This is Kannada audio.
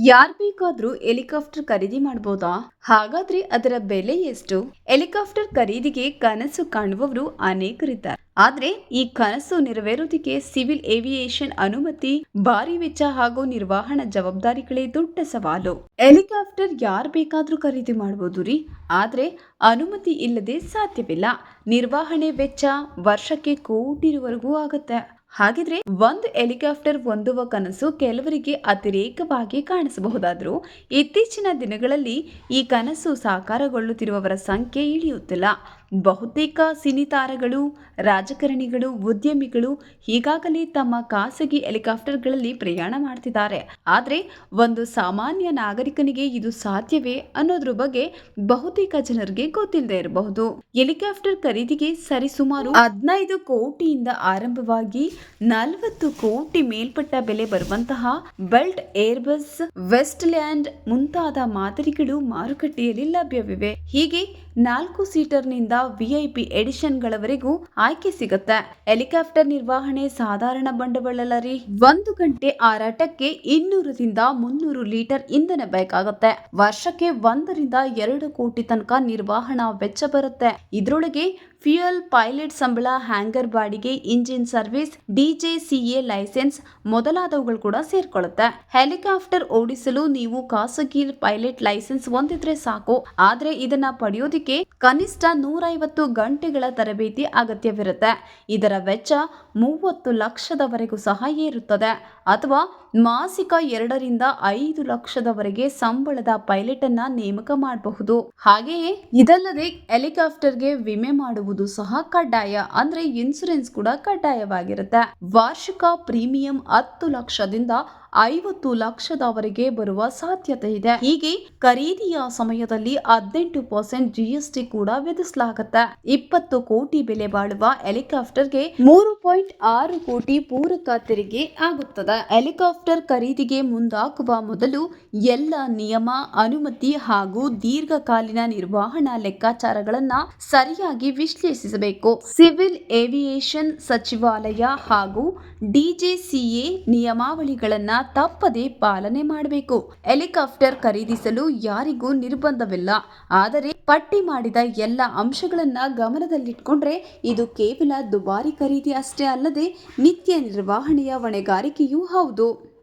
ಯಾರ್ ಬೇಕಾದ್ರೂ ಹೆಲಿಕಾಪ್ಟರ್ ಖರೀದಿ ಮಾಡಬಹುದಾ ಹಾಗಾದ್ರೆ ಅದರ ಬೆಲೆ ಎಷ್ಟು? ಹೆಲಿಕಾಪ್ಟರ್ ಖರೀದಿಗೆ ಕನಸು ಕಾಣುವವರು ಅನೇಕರಿದ್ದಾರೆ. ಆದ್ರೆ ಈ ಕನಸು ನೆರವೇರೋದಕ್ಕೆ ಸಿವಿಲ್ ಏವಿಯೇಷನ್ ಅನುಮತಿ, ಭಾರಿ ವೆಚ್ಚ ಹಾಗೂ ನಿರ್ವಹಣಾ ಜವಾಬ್ದಾರಿಗಳೇ ದೊಡ್ಡ ಸವಾಲು. ಹೆಲಿಕಾಪ್ಟರ್ ಯಾರ್ ಬೇಕಾದ್ರೂ ಖರೀದಿ ಮಾಡಬಹುದು ರೀ. ಆದ್ರೆ ಅನುಮತಿ ಇಲ್ಲದೆ ಸಾಧ್ಯವಿಲ್ಲ. ನಿರ್ವಹಣೆ ವೆಚ್ಚ ವರ್ಷಕ್ಕೆ ಕೋಟಿರುವರೆಗೂ ಆಗುತ್ತೆ. ಹಾಗಿದ್ರೆ ಒಂದು ಹೆಲಿಕಾಪ್ಟರ್ ಹೊಂದುವ ಕನಸು ಕೆಲವರಿಗೆ ಅತಿರೇಕವಾಗಿ ಕಾಣಿಸಬಹುದಾದರೂ ಇತ್ತೀಚಿನ ದಿನಗಳಲ್ಲಿ ಈ ಕನಸು ಸಾಕಾರಗೊಳ್ಳುತ್ತಿರುವವರ ಸಂಖ್ಯೆ ಇಳಿಯುತ್ತಿಲ್ಲ. ಬಹುತೇಕ ಸಿನಿತಾರಗಳು ರಾಜಕಾರಣಿಗಳು, ಉದ್ಯಮಿಗಳು ಈಗಾಗಲೇ ತಮ್ಮ ಖಾಸಗಿ ಹೆಲಿಕಾಪ್ಟರ್ಗಳಲ್ಲಿ ಪ್ರಯಾಣ ಮಾಡ್ತಿದ್ದಾರೆ. ಆದರೆ ಒಂದು ಸಾಮಾನ್ಯ ನಾಗರಿಕನಿಗೆ ಇದು ಸಾಧ್ಯವೇ ಅನ್ನೋದ್ರ ಬಗ್ಗೆ ಬಹುತೇಕ ಜನರಿಗೆ ಗೊತ್ತಿಲ್ಲದೆ ಇರಬಹುದು. ಹೆಲಿಕಾಪ್ಟರ್ ಖರೀದಿಗೆ ಸರಿಸುಮಾರು ಹದಿನೈದು ಕೋಟಿಯಿಂದ ಆರಂಭವಾಗಿ ನಲವತ್ತು ಕೋಟಿ ಮೇಲ್ಪಟ್ಟ ಬೆಲೆ ಬರುವಂತಹ ಬೆಲ್ಟ್ ಏರ್ಬಸ್ ವೆಸ್ಟ್ ಲ್ಯಾಂಡ್ ಮುಂತಾದ ಮಾದರಿಗಳು ಮಾರುಕಟ್ಟೆಯಲ್ಲಿ ಲಭ್ಯವಿವೆ. ಹೀಗೆ ನಾಲ್ಕು ಸೀಟರ್ನಿಂದ ವಿಐಪಿ ಎಡಿಷನ್ಗಳವರೆಗೂ ಆಯ್ಕೆ ಸಿಗುತ್ತೆ. ಹೆಲಿಕಾಪ್ಟರ್ ನಿರ್ವಹಣೆ ಸಾಧಾರಣ ಬಂಡವಾಳ ರೀ ಒಂದು ಗಂಟೆ ಹಾರಾಟಕ್ಕೆ ಇನ್ನೂರರಿಂದ ಮುನ್ನೂರು ಲೀಟರ್ ಇಂಧನ ಬೇಕಾಗುತ್ತೆ. ವರ್ಷಕ್ಕೆ ಒಂದರಿಂದ ಎರಡು ಕೋಟಿ ತನಕ ನಿರ್ವಹಣಾ ವೆಚ್ಚ ಬರುತ್ತೆ. ಇದರೊಳಗೆ ಫ್ಯೂಯಲ್ ಪೈಲಟ್ ಸಂಬಳ, ಹ್ಯಾಂಗರ್ ಬಾಡಿಗೆ, ಇಂಜಿನ್ ಸರ್ವಿಸ್ ಡಿಜೆಸಿಎ ಲೈಸೆನ್ಸ್ ಮೊದಲಾದವುಗಳು ಕೂಡ ಸೇರ್ಕೊಳ್ಳುತ್ತೆ. ಹೆಲಿಕಾಪ್ಟರ್ ಓಡಿಸಲು ನೀವು ಖಾಸಗಿ ಪೈಲಟ್ ಲೈಸೆನ್ಸ್ ಹೊಂದಿದ್ರೆ ಸಾಕು. ಆದ್ರೆ ಇದನ್ನ ಪಡೆಯೋದಿಕ್ಕೆ ಕನಿಷ್ಠ ನೂರೈವತ್ತು ಗಂಟೆಗಳ ತರಬೇತಿ ಅಗತ್ಯವಿರುತ್ತೆ. ಇದರ ವೆಚ್ಚ ಮೂವತ್ತು ಲಕ್ಷದವರೆಗೂ ಸಹ ಏರುತ್ತದೆ. ಅಥವಾ ಮಾಸಿಕ ಎರಡರಿಂದ ಐದು ಲಕ್ಷದವರೆಗೆ ಸಂಬಳದ ಪೈಲಟ್ ಅನ್ನ ನೇಮಕ ಮಾಡಬಹುದು. ಹಾಗೆಯೇ ಇದಲ್ಲದೆ ಹೆಲಿಕಾಪ್ಟರ್ಗೆ ವಿಮೆ ಮಾಡುವುದು ಸಹ ಕಡ್ಡಾಯ. ಅಂದ್ರೆ ಇನ್ಸುರೆನ್ಸ್ ಕೂಡ ಕಡ್ಡಾಯವಾಗಿರುತ್ತೆ. ವಾರ್ಷಿಕ ಪ್ರೀಮಿಯಂ ಹತ್ತು ಲಕ್ಷದಿಂದ ಐವತ್ತು ಲಕ್ಷದವರೆಗೆ ಬರುವ ಸಾಧ್ಯತೆ ಇದೆ. ಹೀಗೆ ಖರೀದಿಯ ಸಮಯದಲ್ಲಿ ಹದಿನೆಂಟು ಪರ್ಸೆಂಟ್ ಜಿಎಸ್ಟಿ ಕೂಡ ವಿಧಿಸಲಾಗುತ್ತೆ. ಇಪ್ಪತ್ತು ಕೋಟಿ ಬೆಲೆ ಬಾಳುವ ಹೆಲಿಕಾಪ್ಟರ್ಗೆ ಮೂರು ಪಾಯಿಂಟ್ ಆರು ಕೋಟಿ ಪೂರಕ ತೆರಿಗೆ ಆಗುತ್ತದೆ. ಹೆಲಿಕಾಪ್ಟರ್ ಖರೀದಿಗೆ ಮುಂದಾಗುವ ಮೊದಲು ಎಲ್ಲ ನಿಯಮ, ಅನುಮತಿ ಹಾಗೂ ದೀರ್ಘಕಾಲೀನ ನಿರ್ವಹಣಾ ಲೆಕ್ಕಾಚಾರಗಳನ್ನ ಸರಿಯಾಗಿ ವಿಶ್ಲೇಷಿಸಬೇಕು. ಸಿವಿಲ್ ಏವಿಯೇಷನ್ ಸಚಿವಾಲಯ ಹಾಗೂ ಡಿಜೆಸಿಎ ನಿಯಮಾವಳಿಗಳನ್ನ ತಪ್ಪದೆ ಪಾಲನೆ ಮಾಡಬೇಕು. ಹೆಲಿಕಾಪ್ಟರ್ ಖರೀದಿಸಲು ಯಾರಿಗೂ ನಿರ್ಬಂಧವಿಲ್ಲ. ಆದರೆ ಪಟ್ಟಿ ಮಾಡಿದ ಎಲ್ಲ ಅಂಶಗಳನ್ನ ಗಮನದಲ್ಲಿಟ್ಕೊಂಡ್ರೆ ಇದು ಕೇವಲ ದುಬಾರಿ ಖರೀದಿ ಅಷ್ಟೇ ಅಲ್ಲದೆ ನಿತ್ಯ ನಿರ್ವಹಣೆಯ ಹೊಣೆಗಾರಿಕೆಯೂ ಹೌದು.